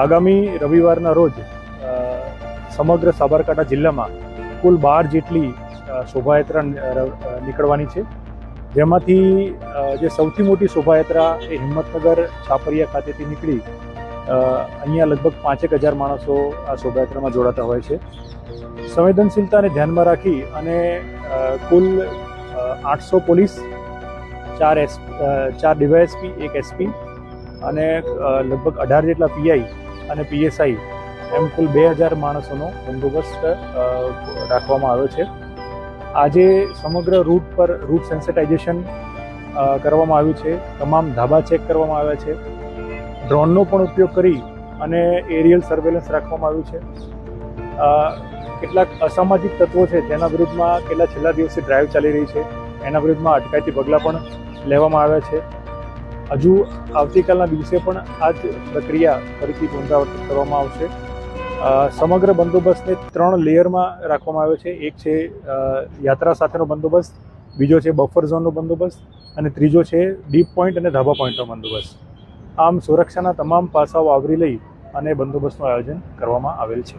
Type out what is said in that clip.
આગામી રવિવારના રોજ સમગ્ર સાબરકાંઠા જિલ્લામાં કુલ બાર જેટલી શોભાયાત્રા નીકળવાની છે. જેમાંથી જે સૌથી મોટી શોભાયાત્રા એ હિંમતનગર છાપરિયા ખાતેથી નીકળી અહીંયા લગભગ પાંચેક હજાર માણસો આ શોભાયાત્રામાં જોડાતા હોય છે. સંવેદનશીલતાને ધ્યાનમાં રાખી અને કુલ આઠસો પોલીસ, ચાર એસ ચાર ડીવાયએસપી, એક એસપી અને લગભગ અઢાર જેટલા પીઆઈ અને પીએસઆઈ એમ કુલ બે હજાર માણસોનો બંદોબસ્ત રાખવામાં આવ્યો છે. આજે સમગ્ર રૂટ પર, રૂટ સેન્સિટાઇઝેશન કરવામાં આવ્યું છે. તમામ ધાબા ચેક કરવામાં આવ્યા છે. ડ્રોનનો પણ ઉપયોગ કરી અને એરિયલ સર્વેલન્સ રાખવામાં આવ્યું છે. કેટલાક અસામાજિક તત્વો છે, તેના વિરુદ્ધમાં કેટલા છેલ્લા દિવસે ડ્રાઈવ ચાલી રહી છે, એના વિરુદ્ધમાં અટકાયતી પગલાં પણ લેવામાં આવ્યા છે. હજુ આવતીકાલના દિવસે પણ આ જ પ્રક્રિયા ફરીથી પુનરાવર્તિત કરવામાં આવશે. સમગ્ર બંદોબસ્તને ત્રણ લેયરમાં રાખવામાં આવ્યો છે. એક છે યાત્રા સાથેનો બંદોબસ્ત, બીજો છે બફર ઝોનનો બંદોબસ્ત અને ત્રીજો છે ડીપ પોઈન્ટ અને ધાબા પોઈન્ટનો બંદોબસ્ત. આમ સુરક્ષાના તમામ પાસાઓ આવરી લઈ અને બંદોબસ્તનું આયોજન કરવામાં આવેલ છે.